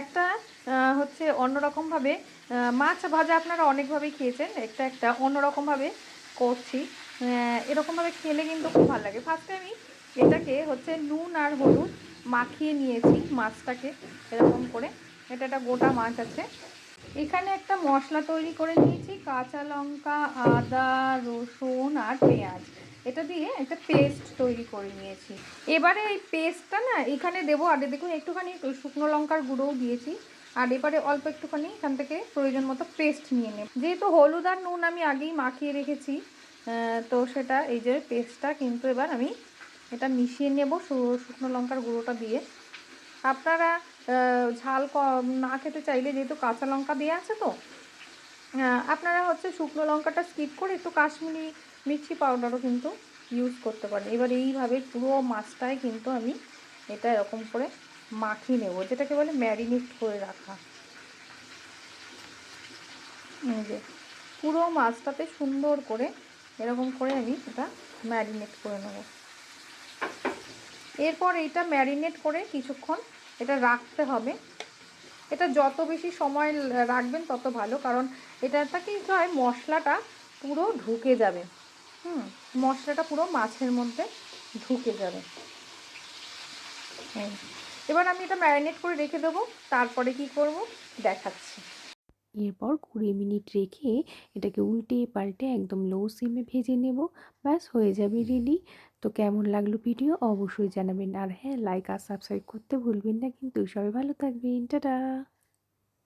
একটা হচ্ছে অন্যরকমভাবে মাছ ভাজা আপনারা অনেকভাবেই খেয়েছেন। একটা একটা অন্যরকমভাবে করছি। এরকমভাবে খেলে কিন্তু খুব ভালো লাগে। ফার্স্টে আমি এটাকে হচ্ছে নুন আর হলুদ মাখিয়ে নিয়েছি মাছটাকে এরকম করে। এটা একটা গোটা মাছ আছে। এখানে একটা মশলা তৈরি করে নিয়েছি। কাঁচা লঙ্কা, আদা, রসুন আর পেঁয়াজ। এটা দিয়ে একটা পেস্ট তৈরি করে নিয়েছি। এবারে এই পেস্টটা না এখানে দেবো আর দেখুন একটুখানি শুকনো লঙ্কার গুঁড়োও দিয়েছি, আর এবারে অল্প একটুখানি এখান থেকে প্রয়োজন মতো পেস্ট নিয়ে নেব। যেহেতু হলুদ আর নুন আমি আগেই মাখিয়ে রেখেছি তো সেটা এই যে পেস্টটা কিন্তু এবার আমি এটা মিশিয়ে নেব শুকনো লঙ্কার গুঁড়োটা দিয়ে। আপনারা ঝাল না খেতে চাইলে যেহেতু কাঁচা লঙ্কা দেওয়া আছে তো আপনারা হচ্ছে শুকনো লঙ্কাটা স্কিপ করে একটু কাশ্মীরি মির্চি পাউডারও কিন্তু ইউজ করতে পারেন। এবার এইভাবে পুরো মাছটায় কিন্তু আমি এটা এরকম করে মাখিয়ে নেব, যেটাকে বলে ম্যারিনেট করে রাখা। যে, পুরো মাছটাতে সুন্দর করে এরকম করে আমি এটা ম্যারিনেট করে নেব। এরপর এইটা ম্যারিনেট করে কিছুক্ষণ এটা রাখতে হবে। এটা যত বেশি সময় রাখবেন তত ভালো, কারণ এটাটা কি হয়, মশলাটা পুরো ঢুকে যাবে। হুম, মশলাটা পুরো মাছের মধ্যে ঢুকে যাবে। এবার আমি এটা ম্যারিনেট করে রেখে দেবো, তারপরে কি করব, দেখাচ্ছি। এরপর কুড়ি মিনিট রেখে এটাকে উল্টে পাল্টে একদম লো সিমে ভেজে নেব। ব্যাস, হয়ে যাবে রেডি তো কেমন লাগল ভিডিও অবশ্যই জানাবেন। আর হ্যাঁ লাইক আর সাবস্ক্রাইব করতে ভুলবেন না। কিন্তু সবাই ভালো থাকবেন। টাটা!